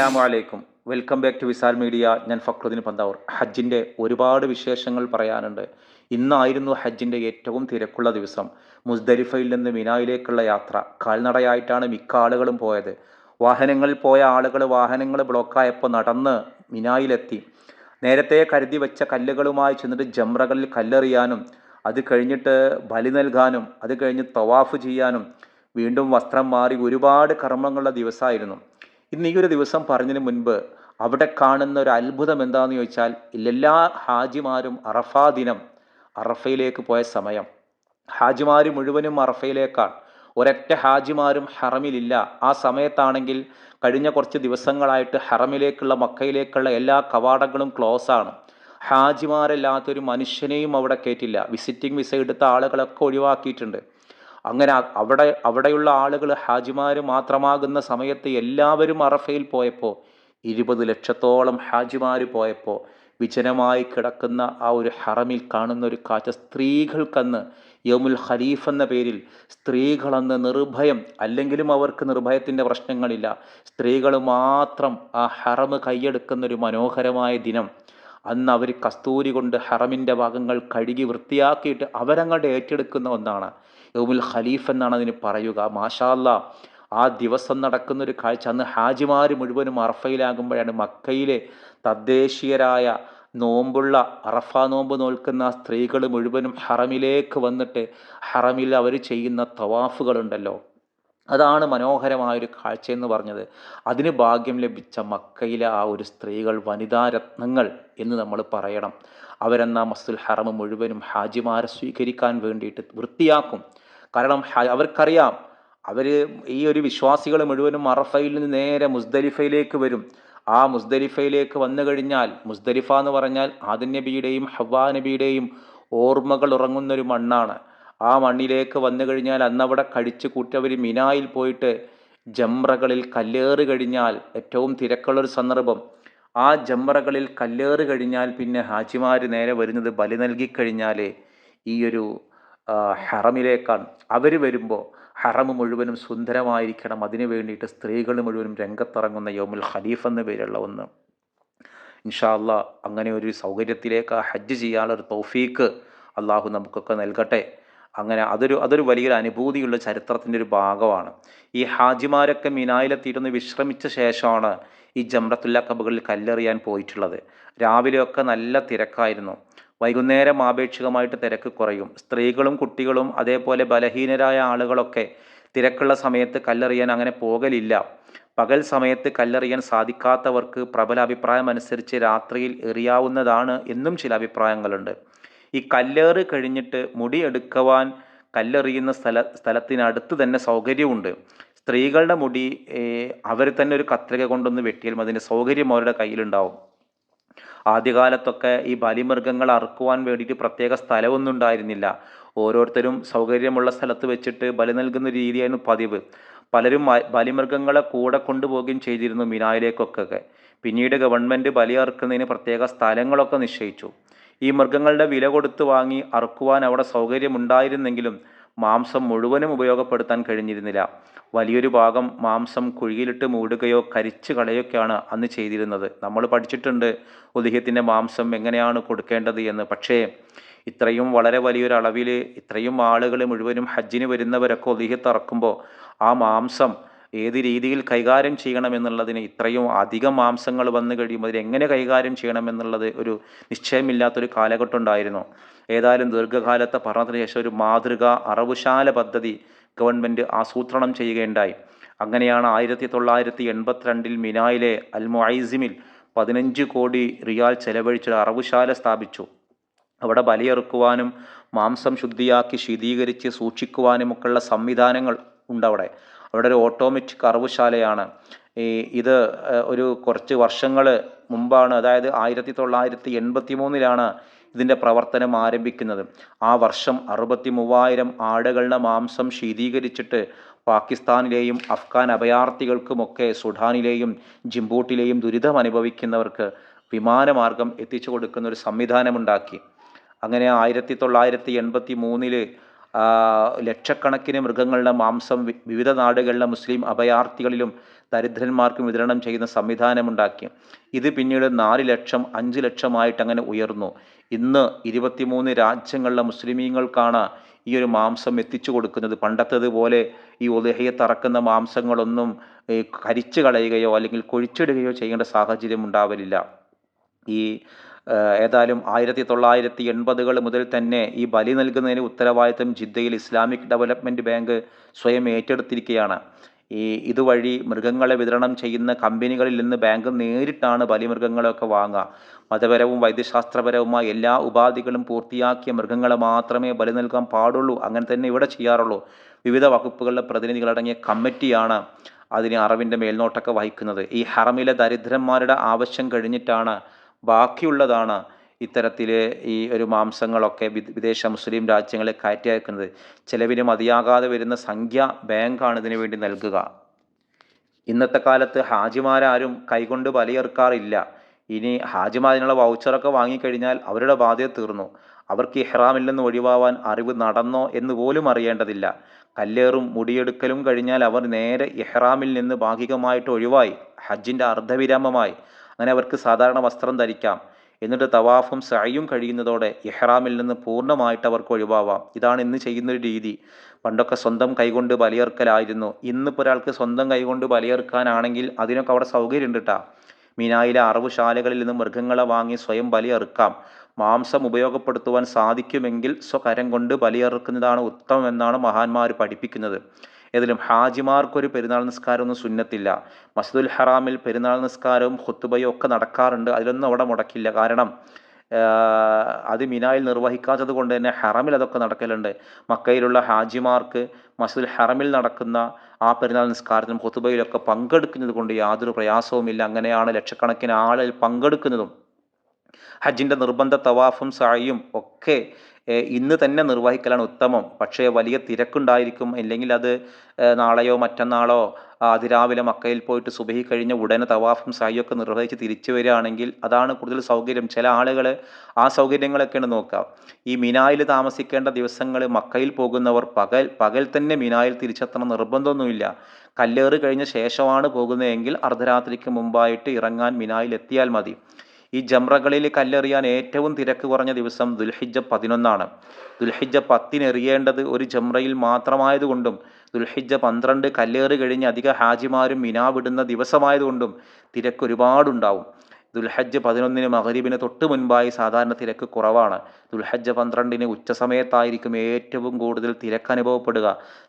അസ്സലാമു അലൈക്കും. Welcome back to Visal media ഞാൻ ഫക്രുദ്ദീൻ പന്താവൂർ. ഹജ്ജിന്റെ ഒരുപാട് വിശേഷങ്ങൾ പറയാനുണ്ട്. ഇന്നായിരുന്നു ഹജ്ജിന്റെ ഏറ്റവും തിരക്കുള്ള ദിവസം. മുസ്ദലിഫയിൽ നിന്ന് മിനായിലേക്കുള്ള യാത്ര. കാൽനടയായിട്ടാണ് മിക്ക ആളുകളും പോയത്. വാഹനങ്ങളിൽ പോയ ആളുകൾ വാഹനങ്ങൾ ബ്ലോക്കായപ്പോൾ നടന്ന് മിനായിലെത്തി. നേരത്തെ കരുതി വെച്ച കല്ലുകളുമായി ചെന്നിട്ട് ജംറകളിൽ കല്ലെറിയാനും അത് കഴിഞ്ഞിട്ട് ബലി നൽകാനും അത് കഴിഞ്ഞ് തവാഫ് ചെയ്യാനും വീണ്ടും വസ്ത്രം മാറി ഒരുപാട് കർമ്മങ്ങളുടെ ദിവസമായിരുന്നു ഇന്ന് ഈ ഒരു ദിവസം പറഞ്ഞതിന് മുൻപ് അവിടെ കാണുന്ന ഒരു അത്ഭുതം എന്താണെന്ന് ചോദിച്ചാൽ എല്ലാ ഹാജിമാരും അറഫാ ദിനം അറഫയിലേക്ക് പോയ സമയം. ഹാജിമാർ മുഴുവനും അറഫയിലേക്കാണ്. ഒരൊറ്റ ഹാജിമാരും ഹറമിലില്ല. ആ സമയത്താണെങ്കിൽ കഴിഞ്ഞ കുറച്ച് ദിവസങ്ങളായിട്ട് ഹറമിലേക്കുള്ള മക്കയിലേക്കുള്ള എല്ലാ കവാടങ്ങളും ക്ലോസ് ആണ്. ഹാജിമാരല്ലാത്തൊരു മനുഷ്യനെയും അവിടെ കയറ്റില്ല വിസിറ്റിംഗ് വിസ എടുത്ത ആളുകളൊക്കെ ഒഴിവാക്കിയിട്ടുണ്ട്. അങ്ങനെ അവിടെ അവിടെയുള്ള ആളുകൾ ഹാജിമാർ മാത്രമാകുന്ന സമയത്ത് എല്ലാവരും അറഫയിൽ പോയപ്പോൾ ഇരുപത് ലക്ഷത്തോളം ഹാജിമാർ പോയപ്പോൾ വിജനമായി കിടക്കുന്ന ആ ഒരു ഹറമിൽ കാണുന്ന ഒരു കാഴ്ച സ്ത്രീകൾക്കന്ന് യമുൽ ഖലീഫ് എന്ന പേരിൽ സ്ത്രീകളന്ന് നിർഭയം അല്ലെങ്കിലും അവർക്ക് നിർഭയത്തിന്റെ പ്രശ്നങ്ങളില്ല സ്ത്രീകൾ മാത്രം ആ ഹറമ് കൈയെടുക്കുന്ന ഒരു മനോഹരമായ ദിനം. അന്ന് അവർ കസ്തൂരി കൊണ്ട് ഹറമിന്റെ ഭാഗങ്ങൾ കഴുകി വൃത്തിയാക്കിയിട്ട് അവരങ്ങോട്ട് ഏറ്റെടുക്കുന്ന ഒന്നാണ്. യൗമുൽ ഖലീഫ് എന്നാണ് അതിന് പറയുക. മാഷാല്ല ആ ദിവസം നടക്കുന്ന ഒരു കാഴ്ച. അന്ന് ഹാജിമാർ മുഴുവനും അറഫയിലാകുമ്പോഴാണ് മക്കയിലെ തദ്ദേശീയരായ നോമ്പുള്ള അറഫ നോമ്പ് നോൽക്കുന്ന സ്ത്രീകൾ മുഴുവനും ഹറമിലേക്ക് വന്നിട്ട് ഹറമിൽ അവർ ചെയ്യുന്ന തവാഫുകളുണ്ടല്ലോ. അതാണ് മനോഹരമായൊരു കാഴ്ച എന്ന് പറഞ്ഞത്. അതിന് ഭാഗ്യം ലഭിച്ച മക്കയിലെ ആ ഒരു സ്ത്രീകൾ വനിതാ രത്നങ്ങൾ എന്ന് നമ്മൾ പറയണം. അവരെന്നാ മസ്തുൽ ഹറമ് മുഴുവനും ഹാജിമാരെ സ്വീകരിക്കാൻ വേണ്ടിയിട്ട് വൃത്തിയാക്കും. കാരണം അവർക്കറിയാം. അവർ ഈ ഒരു വിശ്വാസികൾ മുഴുവനും അറഫയിൽ നിന്ന് നേരെ മുസ്ദലിഫയിലേക്ക് വരും. ആ മുസ്ദലിഫയിലേക്ക് വന്നു കഴിഞ്ഞാൽ മുസ്ദലിഫ എന്ന് പറഞ്ഞാൽ ആദൻ നബിയുടെയും ഹവ്വാ നബിയുടെയും ഓർമ്മകൾ ഉറങ്ങുന്ന ഒരു മണ്ണാണ്. ആ മണ്ണിലേക്ക് വന്നു കഴിഞ്ഞാൽ അന്നവിടെ കഴിച്ചു കൂട്ടവർ മിനായിൽ പോയിട്ട് ജംറകളിൽ കല്ലേറ് കഴിഞ്ഞാൽ ഏറ്റവും തിരക്കുള്ളൊരു സന്ദർഭം. ആ ജംറകളിൽ കല്ലേറ് കഴിഞ്ഞാൽ പിന്നെ ഹാജിമാർ നേരെ വരുന്നത് ബലി നൽകി നൽകിക്കഴിഞ്ഞാൽ ഈ ഒരു ഹറമിലേക്കാണ്. അവർ വരുമ്പോൾ ഹറം മുഴുവനും സുന്ദരമായിരിക്കണം. അതിനു വേണ്ടിയിട്ട് സ്ത്രീകൾ മുഴുവനും രംഗത്തിറങ്ങുന്ന യോമുൽ ഖലീഫ് എന്ന പേരുള്ള ഒന്ന്. ഇൻഷാല്ല അങ്ങനെ ഒരു സൗകര്യത്തിലേക്ക് ആ ഹജ്ജ് ചെയ്യാനുള്ള ഒരു തൗഫീക്ക് അള്ളാഹു നമുക്കൊക്കെ നൽകട്ടെ. അങ്ങനെ അതൊരു അതൊരു വലിയൊരു അനുഭൂതിയുള്ള ചരിത്രത്തിന്റെ ഒരു ഭാഗമാണ്. ഈ ഹാജിമാരൊക്കെ മിനായിലെത്തിയിട്ടൊന്ന് വിശ്രമിച്ച ശേഷമാണ് ഈ ജംറത്തുല്ല കബുകളിൽ കല്ലെറിയാൻ പോയിട്ടുള്ളത്. രാവിലെയൊക്കെ നല്ല തിരക്കായിരുന്നു. വൈകുന്നേരം ആപേക്ഷികമായിട്ട് തിരക്ക് കുറയും. സ്ത്രീകളും കുട്ടികളും അതേപോലെ ബലഹീനരായ ആളുകളൊക്കെ തിരക്കുള്ള സമയത്ത് കല്ലെറിയാൻ അങ്ങനെ പോകലില്ല. പകൽ സമയത്ത് കല്ലെറിയാൻ സാധിക്കാത്തവർക്ക് പ്രബല അഭിപ്രായം അനുസരിച്ച് രാത്രിയിൽ എറിയാവുന്നതാണ് എന്നും ചില അഭിപ്രായങ്ങളുണ്ട്. ഈ കല്ലേറ് കഴിഞ്ഞിട്ട് മുടി എടുക്കുവാൻ കല്ലെറിയുന്ന സ്ഥല സ്ഥലത്തിനടുത്ത് തന്നെ സൗകര്യമുണ്ട്. സ്ത്രീകളുടെ മുടി അവർ തന്നെ ഒരു കത്രിക കൊണ്ടൊന്ന് വെട്ടിയാൽ. അതിന്റെ സൗകര്യം അവരുടെ കയ്യിലുണ്ടാവും. ആദ്യകാലത്തൊക്കെ ഈ ബലിമൃഗങ്ങൾ അറുക്കുവാൻ വേണ്ടിയിട്ട് പ്രത്യേക സ്ഥലമൊന്നും ഉണ്ടായിരുന്നില്ല. ഓരോരുത്തരും സൗകര്യമുള്ള സ്ഥലത്ത് വെച്ചിട്ട് ബലി നൽകുന്ന രീതിയായിരുന്നു പതിവ്. പലരും ബലിമൃഗങ്ങളെ കൂടെ കൊണ്ടുപോവുകയും ചെയ്തിരുന്നു മിനായിലേക്കൊക്കെ. പിന്നീട് ഗവൺമെന്റ് ബലി അറുക്കുന്നതിന് പ്രത്യേക സ്ഥലങ്ങളൊക്കെ നിശ്ചയിച്ചു. ഈ മൃഗങ്ങളുടെ വില കൊടുത്ത് വാങ്ങി അറുക്കുവാൻ അവിടെ സൗകര്യമുണ്ടായിരുന്നെങ്കിലും മാംസം മുഴുവനും ഉപയോഗപ്പെടുത്താൻ കഴിഞ്ഞിരുന്നില്ല. വലിയൊരു ഭാഗം മാംസം കുഴിയിലിട്ട് മൂടുകയോ കരിച്ച് കളയൊക്കെയാണ് അന്ന് ചെയ്തിരുന്നത്. നമ്മൾ പഠിച്ചിട്ടുണ്ട് ഉദ്ദേഹത്തിന്റെ മാംസം എങ്ങനെയാണ് കൊടുക്കേണ്ടത് എന്ന്. പക്ഷേ ഇത്രയും വളരെ വലിയൊരു അളവിൽ ഇത്രയും ആളുകൾ മുഴുവനും ഹജ്ജിന് വരുന്നവരൊക്കെ ഉദയത്ത് ഇറക്കുമ്പോൾ ആ മാംസം ഏത് രീതിയിൽ കൈകാര്യം ചെയ്യണം ചെയ്യണമെന്നുള്ളതിന് ഇത്രയും അധികം മാംസങ്ങൾ വന്നു കഴിയുമ്പോൾ അതിനെങ്ങനെ കൈകാര്യം ചെയ്യണം എന്നുള്ളത് ഒരു നിശ്ചയമില്ലാത്തൊരു കാലഘട്ടം ഉണ്ടായിരുന്നു. ഏതായാലും ദീർഘകാലത്തെ പഠനത്തിന് ശേഷം ഒരു മാതൃക അറവുശാല പദ്ധതി ഗവൺമെന്റ് ആസൂത്രണം ചെയ്യുകയുണ്ടായി. അങ്ങനെയാണ് ആയിരത്തി തൊള്ളായിരത്തി എൺപത്തിരണ്ടിൽ മിനായിലെ അൽ മുഐസിമിൽ പതിനഞ്ച് കോടി റിയാൽ ചെലവഴിച്ചൊരു അറവുശാല സ്ഥാപിച്ചു. അവിടെ ബലിയെറുക്കുവാനും മാംസം ശുദ്ധിയാക്കി ശീതീകരിച്ച് സൂക്ഷിക്കുവാനുമൊക്കെയുള്ള സംവിധാനങ്ങൾ ഉണ്ടവിടെ. അവിടെ ഒരു ഓട്ടോമാറ്റിക് അറവുശാലയാണ്. ഈ ഇത് ഒരു കുറച്ച് വർഷങ്ങൾ മുമ്പാണ് അതായത് ആയിരത്തി തൊള്ളായിരത്തി എൺപത്തി മൂന്നിലാണ് ഇതിന്റെ പ്രവർത്തനം ആരംഭിക്കുന്നത്. ആ വർഷം അറുപത്തി മൂവായിരം ആടുകളുടെ മാംസം ശീതീകരിച്ചിട്ട് പാകിസ്ഥാനിലെയും അഫ്ഗാൻ അഭയാർത്ഥികൾക്കുമൊക്കെ സുഡാനിലെയും ജിംബൂട്ടിലെയും ദുരിതം അനുഭവിക്കുന്നവർക്ക് വിമാനമാർഗം എത്തിച്ചു കൊടുക്കുന്ന ഒരു സംവിധാനമുണ്ടാക്കി. അങ്ങനെ ആയിരത്തി തൊള്ളായിരത്തി എൺപത്തി മൂന്നിൽ ലക്ഷക്കണക്കിന് മൃഗങ്ങളുടെ മാംസം വിവിധ നാടുകളിലെ മുസ്ലിം അഭയാർത്ഥികളിലും ദരിദ്രന്മാർക്കും വിതരണം ചെയ്യുന്ന സംവിധാനമുണ്ടാക്കി. ഇത് പിന്നീട് നാല് ലക്ഷം അഞ്ച് ലക്ഷമായിട്ട് അങ്ങനെ ഉയർന്നു. ഇന്ന് ഇരുപത്തിമൂന്ന് രാജ്യങ്ങളിലെ മുസ്ലിമീങ്ങൾക്കാണ് ഈ ഒരു മാംസം എത്തിച്ചു കൊടുക്കുന്നത്. പണ്ടത്തേതുപോലെ ഈ ഉദഹയെ തറക്കുന്ന മാംസങ്ങളൊന്നും കരിച്ചു കളയുകയോ അല്ലെങ്കിൽ കൊഴിച്ചിടുകയോ ചെയ്യേണ്ട സാഹചര്യം ഉണ്ടാവലില്ല. ഈ ഏതായാലും ആയിരത്തി തൊള്ളായിരത്തി എൺപതുകൾ മുതൽ തന്നെ ഈ ബലി നൽകുന്നതിന് ഉത്തരവാദിത്തം ജിദ്ദയിൽ ഇസ്ലാമിക് ഡെവലപ്മെന്റ് ബാങ്ക് സ്വയം ഏറ്റെടുത്തിരിക്കുകയാണ്. ഈ ഇതുവഴി മൃഗങ്ങളെ വിതരണം ചെയ്യുന്ന കമ്പനികളിൽ നിന്ന് ബാങ്ക് നേരിട്ടാണ് ബലിമൃഗങ്ങളൊക്കെ വാങ്ങുക. മതപരവും വൈദ്യശാസ്ത്രപരവുമായ എല്ലാ ഉപാധികളും പൂർത്തിയാക്കിയ മൃഗങ്ങളെ മാത്രമേ ബലി നൽകാൻ പാടുള്ളൂ. അങ്ങനെ തന്നെ ഇവിടെ ചെയ്യാറുള്ളൂ. വിവിധ വകുപ്പുകളിലെ പ്രതിനിധികളടങ്ങിയ കമ്മിറ്റിയാണ് അതിന് അറവിന്റെ മേൽനോട്ടൊക്കെ വഹിക്കുന്നത്. ഈ ഹറമിലെ ദരിദ്രന്മാരുടെ ആവശ്യം കഴിഞ്ഞിട്ടാണ് ബാക്കിയുള്ളതാണ് ഇത്തരത്തിൽ ഈ ഒരു മാംസങ്ങളൊക്കെ വിദേശ മുസ്ലിം രാജ്യങ്ങളെ കയറ്റി അയക്കുന്നത് ചിലവിന് മതിയാകാതെ വരുന്ന സംഖ്യ ബാങ്കാണ് ഇതിനു വേണ്ടി നൽകുക. ഇന്നത്തെ കാലത്ത് ഹാജിമാരാരും കൈകൊണ്ട് ബലിയെറുക്കാറില്ല ഇനി ഹാജിമാരിനുള്ള വൗച്ചറൊക്കെ വാങ്ങിക്കഴിഞ്ഞാൽ അവരുടെ ബാധ്യത തീർന്നു. അവർക്ക് ഇഹ്റാമിൽ ഒഴിവാവാൻ അറിവ് നടന്നോ എന്ന് പോലും അറിയേണ്ടതില്ല. കല്ലേറും മുടിയെടുക്കലും കഴിഞ്ഞാൽ അവർ നേരെ ഇഹ്റാമിൽ നിന്ന് ഭാഗികമായിട്ട് ഒഴിവായി. ഹജ്ജിന്റെ അർദ്ധവിരാമമായി. അങ്ങനെ അവർക്ക് സാധാരണ വസ്ത്രം ധരിക്കാം. എന്നിട്ട് തവാഫും സഅയും കഴിയുന്നതോടെ ഇഹ്റാമിൽ നിന്ന് പൂർണമായിട്ട് അവർക്ക് ഒഴിവാവാം. ഇതാണ് ഇന്ന് ചെയ്യുന്നൊരു രീതി. പണ്ടൊക്കെ സ്വന്തം കൈകൊണ്ട് ബലിയേർക്കലായിരുന്നു. ഇന്നിപ്പോൾ ഒരാൾക്ക് സ്വന്തം കൈകൊണ്ട് ബലിയേർക്കാനാണെങ്കിൽ അതിനൊക്കെ അവിടെ സൗകര്യം ഉണ്ട് കേട്ടോ മീനായിലെ അറവുശാലകളിൽ നിന്ന് മൃഗങ്ങളെ വാങ്ങി സ്വയം ബലിയേർക്കാം. മാംസം ഉപയോഗപ്പെടുത്തുവാൻ സാധിക്കുമെങ്കിൽ സ്വകരം കൊണ്ട് ബലിയേർക്കുന്നതാണ് ഉത്തമം എന്നാണ് മഹാന്മാർ പഠിപ്പിക്കുന്നത്. ഏതിലും ഹാജിമാർക്കൊരു പെരുന്നാൾ നിസ്കാരമൊന്നും സുന്നത്തില്ല. മസ്ജിദുൽ ഹറാമിൽ പെരുന്നാൾ നിസ്കാരവും ഖുത്തുബയും ഒക്കെ നടക്കാറുണ്ട്. അതിലൊന്നും അവിടെ മുടക്കില്ല. കാരണം അത് മിനായിൽ നിർവഹിക്കാത്തത് കൊണ്ട് തന്നെ ഹറമിൽ അതൊക്കെ നടക്കലുണ്ട്. മക്കയിലുള്ള ഹാജിമാർക്ക് മസ്ജിദുൽ ഹറമിൽ നടക്കുന്ന ആ പെരുന്നാൾ നിസ്കാരത്തിനും ഹുത്തുബയിലൊക്കെ പങ്കെടുക്കുന്നത് കൊണ്ട് യാതൊരു പ്രയാസവുമില്ല അങ്ങനെയാണ് ലക്ഷക്കണക്കിന് ആളിൽ പങ്കെടുക്കുന്നതും. ഹജ്ജിന്റെ നിർബന്ധ തവാഫും സായും ഒക്കെ ഇന്ന് തന്നെ നിർവഹിക്കലാണ് ഉത്തമം. പക്ഷേ വലിയ തിരക്കുണ്ടായിരിക്കും. അല്ലെങ്കിൽ അത് നാളെയോ മറ്റന്നാളോ അതിരാവിലെ മക്കയിൽ പോയിട്ട് സുബഹി കഴിഞ്ഞ ഉടനെ തവാഫും സായിയൊക്കെ നിർവഹിച്ച് തിരിച്ചു വരികയാണെങ്കിൽ അതാണ് കൂടുതൽ സൗകര്യം. ചില ആളുകൾ ആ സൗകര്യങ്ങളൊക്കെയാണ് നോക്കുക. ഈ മിനായിൽ താമസിക്കേണ്ട ദിവസങ്ങൾ മക്കയിൽ പോകുന്നവർ പകൽ പകൽ തന്നെ മിനായിൽ തിരിച്ചെത്തണം നിർബന്ധമൊന്നുമില്ല. കല്ലേറ് കഴിഞ്ഞ ശേഷമാണ് പോകുന്നതെങ്കിൽ അർദ്ധരാത്രിക്ക് മുമ്പായിട്ട് ഇറങ്ങാൻ മിനായിൽ എത്തിയാൽ മതി. ഈ ജംറകളിൽ കല്ലെറിയാൻ ഏറ്റവും തിരക്ക് കുറഞ്ഞ ദിവസം ദുൽഹിജ പതിനൊന്നാണ്. ദുൽഹിജ പത്തിനെറിയേണ്ടത് ഒരു ജംറയിൽ മാത്രമായതുകൊണ്ടും ദുൽഹിജ പന്ത്രണ്ട് കല്ലേറി കഴിഞ്ഞ് അധിക ഹാജിമാരും മിനാ വിടുന്ന ദിവസമായതുകൊണ്ടും തിരക്ക് ഒരുപാടുണ്ടാവും. ദുൽഹജ്ജ് പതിനൊന്നിന് മഹരീബിന് തൊട്ട് മുൻപായി സാധാരണ തിരക്ക് കുറവാണ്. ദുൽഹജ്ജ് പന്ത്രണ്ടിന് ഉച്ചസമയത്തായിരിക്കും ഏറ്റവും കൂടുതൽ തിരക്ക് അനുഭവപ്പെടുക.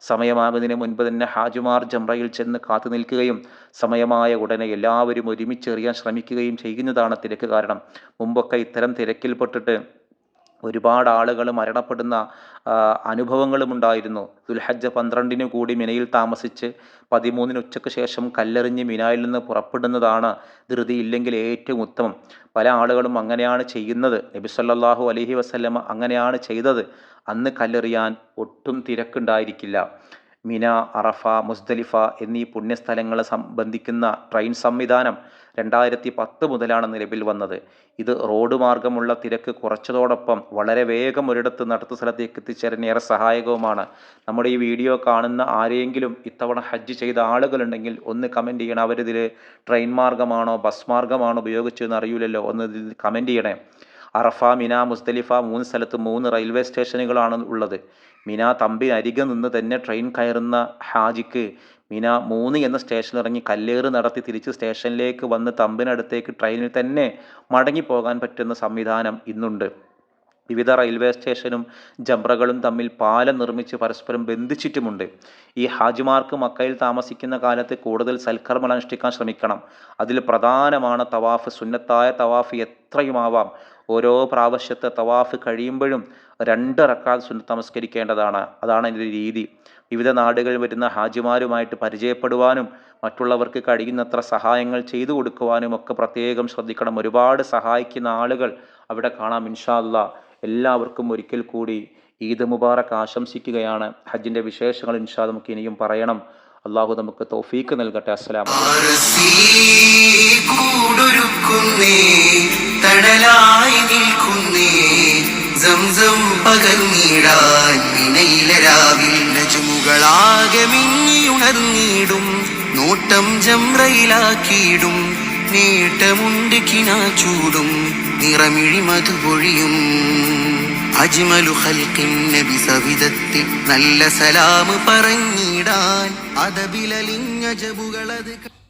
സമയമാകുന്നതിന് മുൻപ് തന്നെ ഹാജുമാർ ജംറയിൽ ചെന്ന് കാത്തു നിൽക്കുകയും സമയമായ ഉടനെ എല്ലാവരും ഒരുമിച്ചെറിയാൻ ശ്രമിക്കുകയും ചെയ്യുന്നതാണ് തിരക്ക് കാരണം. മുമ്പൊക്കെ ഇത്തരം തിരക്കിൽപ്പെട്ടിട്ട് ഒരുപാട് ആളുകൾ മരണപ്പെടുന്ന ആ, അനുഭവങ്ങളും ഉണ്ടായിരുന്നു. ദുൽഹജ്ജ പന്ത്രണ്ടിന് കൂടി മിനയിൽ താമസിച്ച് പതിമൂന്നിന് ഉച്ചയ്ക്ക് ശേഷം കല്ലെറിഞ്ഞ് മിനായിൽ നിന്ന് പുറപ്പെടുന്നതാണ് ധൃതി ഇല്ലെങ്കിൽ ഏറ്റവും ഉത്തമം. പല ആളുകളും അങ്ങനെയാണ് ചെയ്യുന്നത്. നബി സല്ലല്ലാഹു അലൈഹി വസല്ലമ അങ്ങനെയാണ് ചെയ്തത്. അന്ന് കല്ലെറിയാൻ ഒട്ടും തിരക്കുണ്ടായിരിക്കില്ല. മിന അറഫ മുസ്ദലിഫ എന്നീ പുണ്യസ്ഥലങ്ങളെ സംബന്ധിക്കുന്ന ട്രെയിൻ സംവിധാനം രണ്ടായിരത്തി പത്ത് മുതലാണ് നിലവിൽ വന്നത്. ഇത് റോഡ് മാർഗമുള്ള തിരക്ക് കുറച്ചതോടൊപ്പം വളരെ വേഗം ഒരിടത്ത് നടത്തു സ്ഥലത്തേക്ക് എത്തിച്ചേരാൻ ഏറെ സഹായകവുമാണ്. നമ്മുടെ ഈ വീഡിയോ കാണുന്ന ആരെങ്കിലും ഇത്തവണ ഹജ്ജ് ചെയ്ത ആളുകളുണ്ടെങ്കിൽ ഒന്ന് കമന്റ് ചെയ്യണം. അവരിതിൽ ട്രെയിൻ മാർഗമാണോ ബസ് മാർഗമാണോ ഉപയോഗിച്ചതെന്ന് അറിയില്ലല്ലോ ഒന്ന് ഇതിൽ കമന്റ് ചെയ്യണേ. അറഫ മിന മുസ്തലിഫ മൂന്ന് സ്ഥലത്ത് മൂന്ന് റെയിൽവേ സ്റ്റേഷനുകളാണ് ഉള്ളത്. മിന തമ്പിനരികെ നിന്ന് തന്നെ ട്രെയിൻ കയറുന്ന ഹാജിക്ക് മിന മൂന്ന് എന്ന സ്റ്റേഷനിൽ ഇറങ്ങി കല്ലേറ് നടത്തി തിരിച്ച് സ്റ്റേഷനിലേക്ക് വന്ന് തമ്പിനടുത്തേക്ക് ട്രെയിനിൽ തന്നെ മടങ്ങിപ്പോകാൻ പറ്റുന്ന സംവിധാനം ഇന്നുണ്ട്. വിവിധ റെയിൽവേ സ്റ്റേഷനും ജംബ്രകളും തമ്മിൽ പാലം നിർമ്മിച്ച് പരസ്പരം ബന്ധിച്ചിട്ടുമുണ്ട്. ഈ ഹാജിമാർക്ക് മക്കയിൽ താമസിക്കുന്ന കാലത്ത് കൂടുതൽ സൽക്കർമ്മങ്ങൾ അനുഷ്ഠിക്കാൻ ശ്രമിക്കണം. അതിൽ പ്രധാനമാണ് തവാഫ്. സുന്നത്തായ തവാഫ് എത്രയുമാവാം. ഓരോ പ്രാവശ്യത്തെ തവാഫ് കഴിയുമ്പോഴും രണ്ട് റക്കാത്ത് സുന്നത്ത് നമസ്കരിക്കേണ്ടതാണ്. അതാണ് അതിന്റെ രീതി. വിവിധ നാടുകളിൽ വരുന്ന ഹാജിമാരുമായിട്ട് പരിചയപ്പെടുവാനും മറ്റുള്ളവർക്ക് കഴിയുന്നത്ര സഹായങ്ങൾ ചെയ്തു കൊടുക്കുവാനും ഒക്കെ പ്രത്യേകം ശ്രദ്ധിക്കണം. ഒരുപാട് സഹായിക്കുന്ന ആളുകൾ അവിടെ കാണാം ഇൻഷാല്ല എല്ലാവർക്കും ഒരിക്കൽ കൂടി ഈദ് മുബാറക്ക് ആശംസിക്കുകയാണ്. ഹജ്ജിന്റെ വിശേഷങ്ങൾ ഇൻഷാ നമുക്ക് ഇനിയും പറയണം. അള്ളാഹു നമുക്ക് തോഫീക്ക് നൽകട്ടെ. അസ്സലാം തണലായി നിൽക്കുന്നേ സംസം പകർന്നിടാൻ നിനയിലെ രാവിൽ നജുമുകളാകെ നോട്ടം ജംറയിലാക്കിയിടും നേട്ടമുണ്ട് ചൂടും. നിറമിഴി മധുപൊഴിയും അജ്മലു ഖൽഖിൻ നബി സവിധത്തിൽ നല്ല സലാം പറഞ്ഞിടാൻ. അതബിലലിഞ്ഞ ജബുകളത്